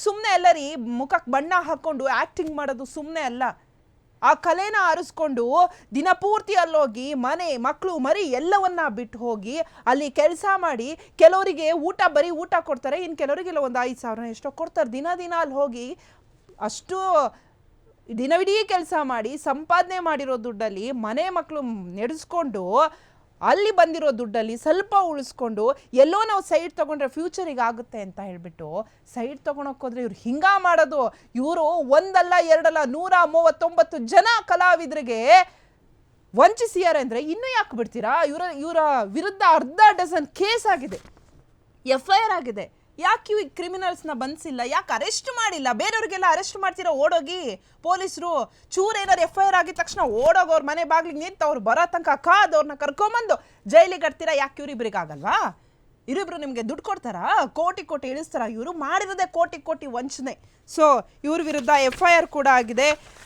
ಸುಮ್ಮನೆ ಅಲ್ಲ ರೀ ಮುಖಕ್ಕೆ ಬಣ್ಣ ಹಾಕ್ಕೊಂಡು ಆ್ಯಕ್ಟಿಂಗ್ ಮಾಡೋದು ಸುಮ್ಮನೆ ಅಲ್ಲ. ಆ ಕಲೆನ ಆರಿಸ್ಕೊಂಡು ದಿನಪೂರ್ತಿ ಅಲ್ಲೋಗಿ ಮನೆ ಮಕ್ಕಳು ಮರಿ ಎಲ್ಲವನ್ನ ಬಿಟ್ಟು ಹೋಗಿ ಅಲ್ಲಿ ಕೆಲಸ ಮಾಡಿ ಕೆಲವರಿಗೆ ಊಟ, ಬರೀ ಊಟ ಕೊಡ್ತಾರೆ. ಇನ್ನು ಕೆಲವರಿಗೆಲ್ಲ ಒಂದು ಐದು ಸಾವಿರ ಎಷ್ಟೋ ಕೊಡ್ತಾರೆ. ದಿನ ದಿನ ಅಲ್ಲಿ ಹೋಗಿ ಅಷ್ಟು ದಿನವಿಡೀ ಕೆಲಸ ಮಾಡಿ ಸಂಪಾದನೆ ಮಾಡಿರೋ ದುಡ್ಡಲ್ಲಿ ಮನೆ ಮಕ್ಕಳು ನಡೆಸ್ಕೊಂಡು ಅಲ್ಲಿ ಬಂದಿರೋ ದುಡ್ಡಲ್ಲಿ ಸ್ವಲ್ಪ ಉಳಿಸ್ಕೊಂಡು ಎಲ್ಲೋ ನಾವು ಸೈಡ್ ತೊಗೊಂಡ್ರೆ ಫ್ಯೂಚರಿಗೆ ಆಗುತ್ತೆ ಅಂತ ಹೇಳ್ಬಿಟ್ಟು ಸೈಡ್ ತೊಗೊಂಡೋಗ್ಕೋದ್ರೆ ಇವ್ರು ಹಿಂಗ ಮಾಡೋದು. ಇವರು ಒಂದಲ್ಲ, ಎರಡಲ್ಲ, ನೂರ ಮೂವತ್ತೊಂಬತ್ತು ಜನ ಕಲಾವಿದರಿಗೆ ವಂಚಿಸಿಯಾರೆ ಅಂದರೆ ಇನ್ನೂ ಯಾಕೆ ಬಿಡ್ತೀರಾ? ಇವರ ಇವರ ವಿರುದ್ಧ ಅರ್ಧ ಡಜನ್ ಕೇಸ್ ಆಗಿದೆ. ಎಫ್ ಐ ಆರ್ ಆಗಿದೆ. ಯಾಕೆ ಈ ಕ್ರಿಮಿನಲ್ಸ್ನ ಬಂಧಿಸಿಲ್ಲ ಯಾಕೆ ಅರೆಸ್ಟ್ ಮಾಡಿಲ್ಲ? ಬೇರೆಯವ್ರಿಗೆಲ್ಲ ಅರೆಸ್ಟ್ ಮಾಡ್ತೀರಾ? ಓಡೋಗಿ ಪೊಲೀಸರು ಚೂರು ಏನಾರು ಎಫ್ ಐ ಆರ್ ಆಗಿದ ತಕ್ಷಣ ಓಡೋಗೋ ಅವ್ರ ಮನೆ ಬಾಗಿಲಿಗೆ ನಿಂತು ಅವ್ರು ಬರೋ ತನಕ ಕಾದು ಅವ್ರನ್ನ ಕರ್ಕೊಂಬಂದು ಜೈಲಿಗೆ ಕಟ್ತೀರಾ? ಯಾಕೆ ಇವರಿಬ್ರಿಗಾಗಲ್ವಾ? ಇವರಿಬ್ರು ನಿಮಗೆ ದುಡ್ಡು ಕೊಡ್ತಾರಾ? ಕೋಟಿ ಕೋಟಿ ಇಳಿಸ್ತಾರ? ಇವರು ಮಾಡಿರೋದೇ ಕೋಟಿ ಕೋಟಿ ವಂಚನೆ. ಸೊ ಇವ್ರ ವಿರುದ್ಧ ಎಫ್ ಐ ಆರ್ ಕೂಡ ಆಗಿದೆ.